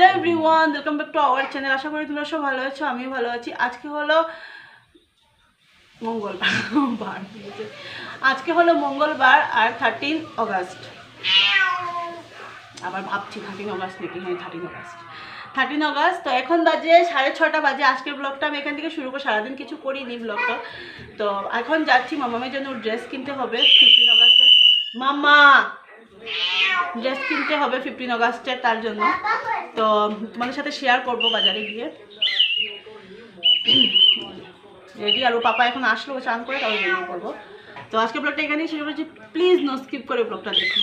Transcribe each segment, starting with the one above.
Hello everyone welcome back to our channel আশা করি তোমরা সব ভালো আছো আমি ভালো আছি। আজকে হলো মঙ্গলবার। আজকে হলো মঙ্গলবার আর থার্টিন অগাস্ট আবার ভাবছি থার্টিন অগাস্ট নাকি? হ্যাঁ থার্টিন অগাস্ট থার্টিন অগাস্ট তো এখন বাজে সাড়ে ছটা বাজে। আজকের ব্লগটা আমি এখান থেকে শুরু করে সারাদিন কিছু করিনি ব্লগটা তো। এখন যাচ্ছি মামামের জন্য ড্রেস কিনতে হবে। ফিফটিন অগাস্টে মামা ড্রেস কিনতে হবে ফিফটিন অগাস্টে তার জন্য। তো তোমাদের সাথে শেয়ার করব বাজারে গিয়ে। রেডি আর ও পাপা এখন আসলো, চান করে তাহলে করব তো আজকে ব্লগটা এখানেই শেষ করছি। প্লিজ নো স্কিপ করে ব্লগটা দেখুন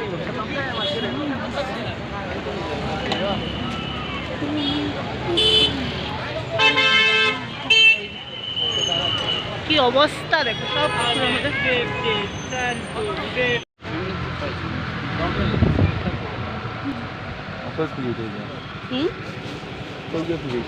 কি অবস্থা দেখো সব কিছুর মধ্যে Apa pilih dia? হুম Kau dia pilih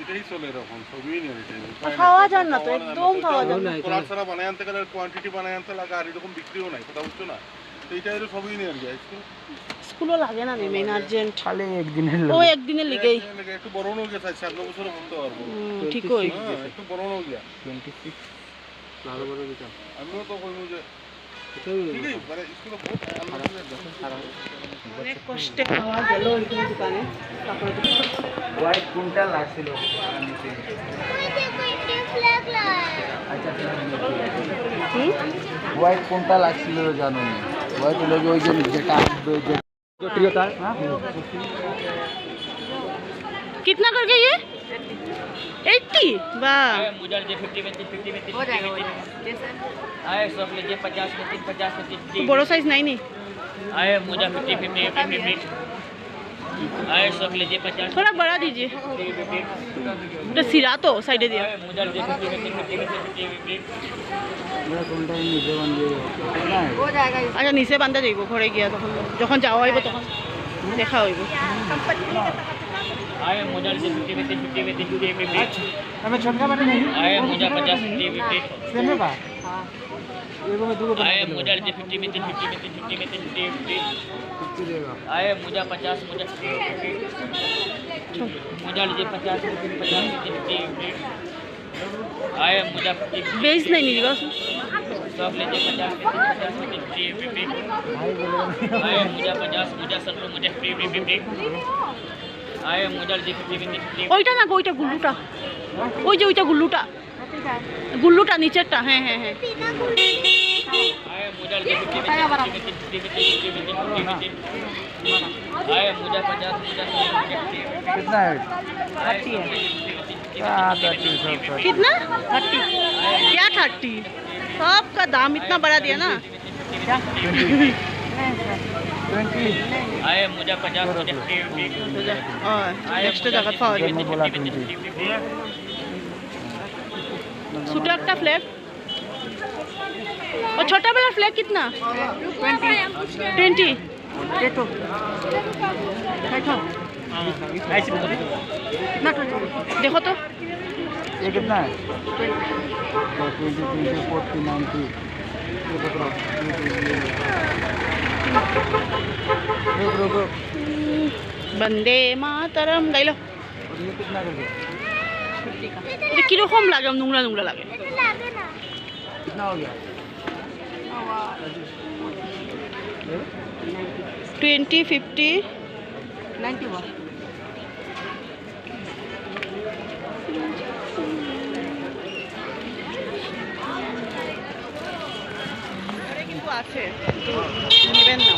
এটাই চলে এরকম সবই নেই। এটাই খাওয়া যান না তো একদম খাওয়া যান না। কলার ছাড়া বানায় আনতে গেলে কোয়ান্টিটি বানায় আনতে লাগে আর এরকম বিক্রিও নাই কথা বুঝছ না। তো এইটা এর সবই নেই আর কি স্কুলও লাগে না মেন আর্জেন্ট খালি একদিনের ও একদিনের লিগেই। একটু বড় নৌ গেছে সাত বছর বলতে পারব। হুম, ঠিকই। হ্যাঁ একটু বড় আমিও তো কইমু যে অনেক কষ্টে খাওয়া গেল ওইখানে দোকানে তারপরে তো হোয়াইট কোনটা লাগছিল হুম? হোয়াইট কোনটা লাগছিল জানো না হোয়াইট হলো যে ওই যে যেটা আসবে যে জটিলতা হ্যাঁ कितना करके ये एट्टी वाह मुजर जे फिफ्टी में तीन फिफ्टी में तीन फिफ्टी में तीन आए सब लीजिए पचास में तीन पचास में तीन तो तीन बड़ो साइज नहीं नहीं आए Mujar fifty fifty fifty fifty आए सब लीजिए पचास थोड़ा बड़ा दीजिए फिफ्टी फिफ्टी तो सिरा तो साइडे दिया आए मुजर जे फिफ्टी में तीन फिफ्टी में तीन फिफ्टी फिफ्टी আমরা কোনটা নিজে বানিয়ে না আচ্ছা নিচে বান্ধা যাইব ঘরে গিয়া তখন যখন যাওয়া হইব তখন দেখা হইব आया मोजा फिफ्टी में फिफ्टी में फिफ्टी में अच्छा हमें छोटका बने नहीं आया मोजा पचास फिफ्टी में सेम है बा एगो में दूगो आया मोजा जे फिफ्टी में फिफ्टी में फिफ्टी में फिफ्टी फिफ्टी देगा आया मोजा पचास मोजा मोजा लीजिए पचास पचास फिफ्टी आया मोजा बेच नहीं लीजिएगा सब लीजिए पचास पचास फिफ्टी फिफ्टी आया मोजा पचास मोजा सत्तर मोजा फिफ्टी फिफ्टी ওইটা না গো, ওইটা গুল্লুটা ওই যে ওইটা গুল্লুটা গুল্লুটা নিচেরটা হ্যাঁ হ্যাঁ হ্যাঁ आए मुझे जी फिफ्टी में fifty fifty fifty fifty fifty fifty आए मुझे पचास मुझे कितना है थर्टी हाँ थर्टी सब सब कितना थर्टी क्या थर्टी सबका दाम इतना बढ़ा दिया ना ट्वेंटी आए मुझे पचास मुझे फ्री फ्री নেক্সট জায়গা পাওয়া যাবে जन्म बोला ट्वेंटी ছোট একটা ফ্ল্যাগ ও ছোটবেলা ফ্ল্যাগ কিতনা টোয়েন্টি দেখো তো ये कितना है twenty twenty forty ninety go, go. Vande Mataram গাইলো এটা কীরকম লাগে? নোংরা নোংরা লাগে। Twenty fifty. নাইনটি ওয়ান আছে। নেবেন না।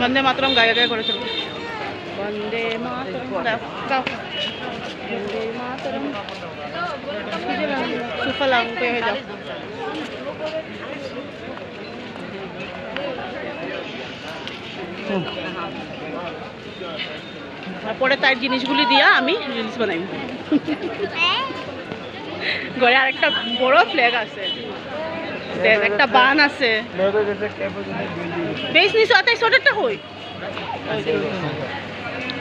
বন্দে মাতরম গায়ে গায়ে করে চলবে বন্দে মাতরম গাও গাও। বন্দে মাতরম। সুফলাং পেয়ে যাও। তারপরে তার জিনিসগুলি দিয়া আমি রিলস বানাই। ঘরে আরেকটা বড় ফ্ল্যাগ আছে। দেখ, একটা বান আছে. বেশ নিচে অতাই ছোটটা হই।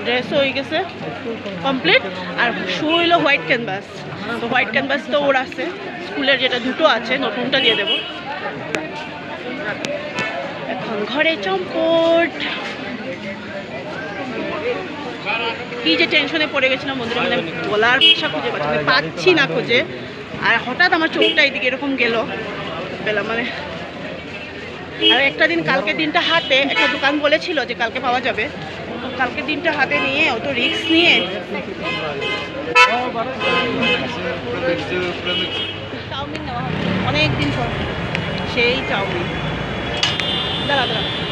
ড্রেস হয়ে গেছে কমপ্লিট আর শু হইল হোয়াইট ক্যানভাস তো হোয়াইট ক্যানভাস তো ওর আছে। স্কুলের যেটা দুটো আছে নতুনটা দিয়ে দেবো। এখন ঘরে চম্পট। কি যে টেনশনে পড়ে গেছিলাম বন্ধুরা মানে বলার ভাষা খুঁজে পাচ্ছি পাচ্ছি না খুঁজে। আর হঠাৎ আমার চোখটা এদিকে এরকম গেল। পেলাম মানে আর একটা দিন কালকে দিনটা হাতে, একটা দোকান বলেছিল যে কালকে পাওয়া যাবে। কালকে দিনটা হাতে নিয়ে অত রিক্স নিয়ে চাউমিন নেওয়া অনেক দিন পর। সেই চাউমিন। দাঁড়া দাঁড়া।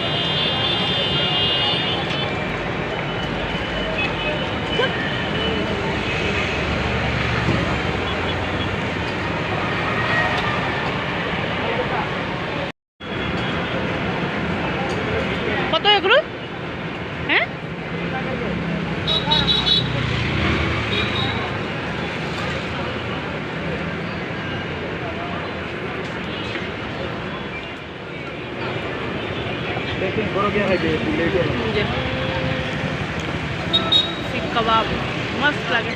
মস্ত লাগে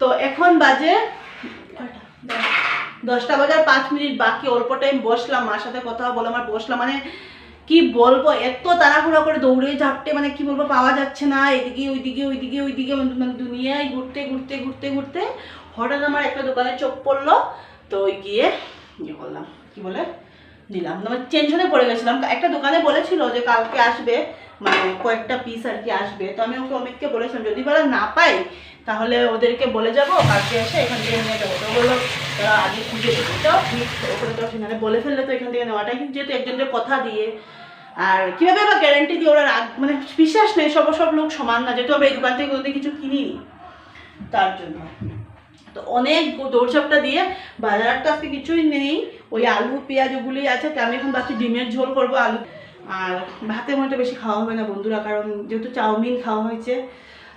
তো এখন বাজে দশটা বাজার পাঁচ মিনিট বাকি, অল্প টাইম বসলাম, মার সাথে কথা বলে আমার বসলাম মানে কি বলব, এত তাড়াহুড়া করে দৌড়ে ঝাপটে মানে কি বলব, পাওয়া যাচ্ছে না, এদিকে, ওইদিকে ওইদিকে ওইদিকে মানে দুনিয়ায় ঘুরতে ঘুরতে ঘুরতে ঘুরতে হঠাৎ আমার একটা দোকানে চোখ পড়ল, তো ওই গিয়ে ইয়ে করলাম। কি বলে? দিলাম। আমার টেনশনে পড়ে গেছিলাম। একটা দোকানে বলেছিল যে কালকে আসবে মানে কয়েকটা পিস আর কি আসবে। তো আমি ওকে অমিতকে বলেছিলাম, যদি বলে না পাই, তাহলে ওদেরকে বলে যাব, কালকে এসে এখান থেকে নিয়ে যাব। তো বলল, "তারা আগে খুঁজে তো ওখানে তো সেখানে বলে ফেললে তো এখান থেকে নেওয়াটা কিন্তু যেহেতু একজনের কথা দিয়ে, আর কীভাবে বা গ্যারান্টি দিয়ে ওরা মানে বিশ্বাস নেই সব সব লোক সমান না। যেহেতু আমরা এই দোকান থেকে কোনোদিন কিছু কিনিনি, তার জন্য। তো অনেক দৌড়ঝাপটা দিয়ে বাজারটা আজকে কিছুই নেই। ওই আলু, পেঁয়াজ ওগুলি আছে। তো আমি এখন ভাবছি ডিমের ঝোল করব আলু। আর ভাতের মধ্যে বেশি খাওয়া হবে না বন্ধুরা, কারণ যেহেতু চাউমিন খাওয়া হয়েছে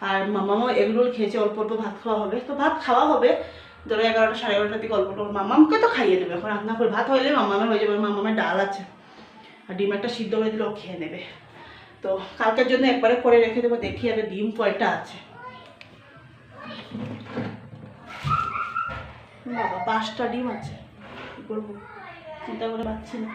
আর মামামও এগরোল খেয়েছে, অল্প অল্প ভাত খাওয়া হবে। তো ভাত খাওয়া হবে। ধরো এগারোটা, সাড়ে এগারোটার দিকে অল্প অল্প মামামকে তো খাইয়ে দেবে। এখন রান্না করে ভাত হইলে মামামের হয়ে যাবে। মামামের ডাল আছে। আর ডিম একটা সিদ্ধ করে দিলে ও খেয়ে নেবে। তো কালকের জন্য একবারে করে রেখে দেবো। দেখি আগে ডিম কয়টা আছে। বাবা, পাঁচটা ডিম আছে। কী করব? চিন্তা করে পাচ্ছি না।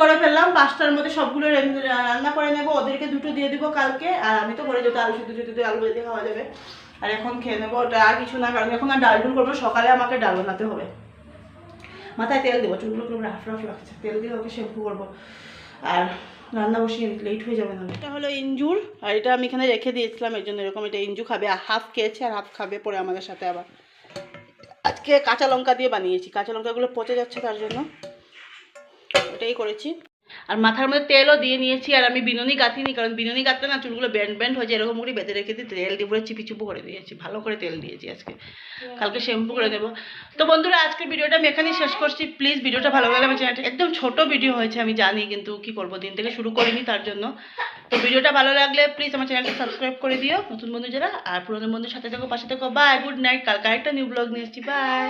করে ফেললাম, পাঁচটার মধ্যে সবগুলো রান্না করে নেব। ওদেরকে দুটো দিয়ে দিব কালকে, আর আমি তো করে যেতে আলু সিদ্ধ যদি আলু ভেজে খাওয়া যাবে। আর এখন খেয়ে নেব। ওটা আর কিছু না, কারণ এখন আর ডাল ডুল করব সকালে আমাকে ডাল বানাতে হবে। মাথায় তেল দেবো, চুলগুলো খুব রাফ রাফ লাগছে। তেল দিয়ে ওকে শ্যাম্পু করব। আর রান্না বসিয়ে লেট হয়ে যাবে না এটা হলো ইঞ্জুর, আর এটা আমি এখানে রেখে দিয়েছিলাম, এর জন্য এরকম এটা ইঞ্জু খাবে, আর হাফ খেয়েছে আর হাফ খাবে পরে আমাদের সাথে আবার। আজকে কাঁচা লঙ্কা দিয়ে বানিয়েছি, কাঁচা লঙ্কাগুলো পচে যাচ্ছে তার জন্য। এটাই করেছি। আর মাথার মধ্যে তেলও দিয়ে নিয়েছি আর আমি বিনুনি গাঁথিনি কারণ বিনুনি গাঁথলে না চুলগুলো ব্যান্ড ব্যান্ড হয়ে যায় এরকম করে বেঁধে রেখে দিয়ে তেল দিয়ে পুরো চিপি চুপু করে দিয়েছি ভালো করে তেল দিয়েছি আজকে। কালকে শ্যাম্পু করে দেবো। তো বন্ধুরা আজকের ভিডিওটা আমি এখানেই শেষ করছি। প্লিজ ভিডিওটা ভালো লাগলে আমার চ্যানেলটা একদম ছোট ভিডিও হয়েছে আমি জানি কিন্তু কি করব দিন থেকে শুরু করিনি তার জন্য। তো ভিডিওটা ভালো লাগলে প্লিজ আমার চ্যানেলটা সাবস্ক্রাইব করে দিও নতুন বন্ধু যারা আর পুরনো বন্ধুর সাথে থাকো পাশে থাকো। বাই গুড নাইট কালকে একটা নিউ ব্লগ নিয়ে এসেছি। বাই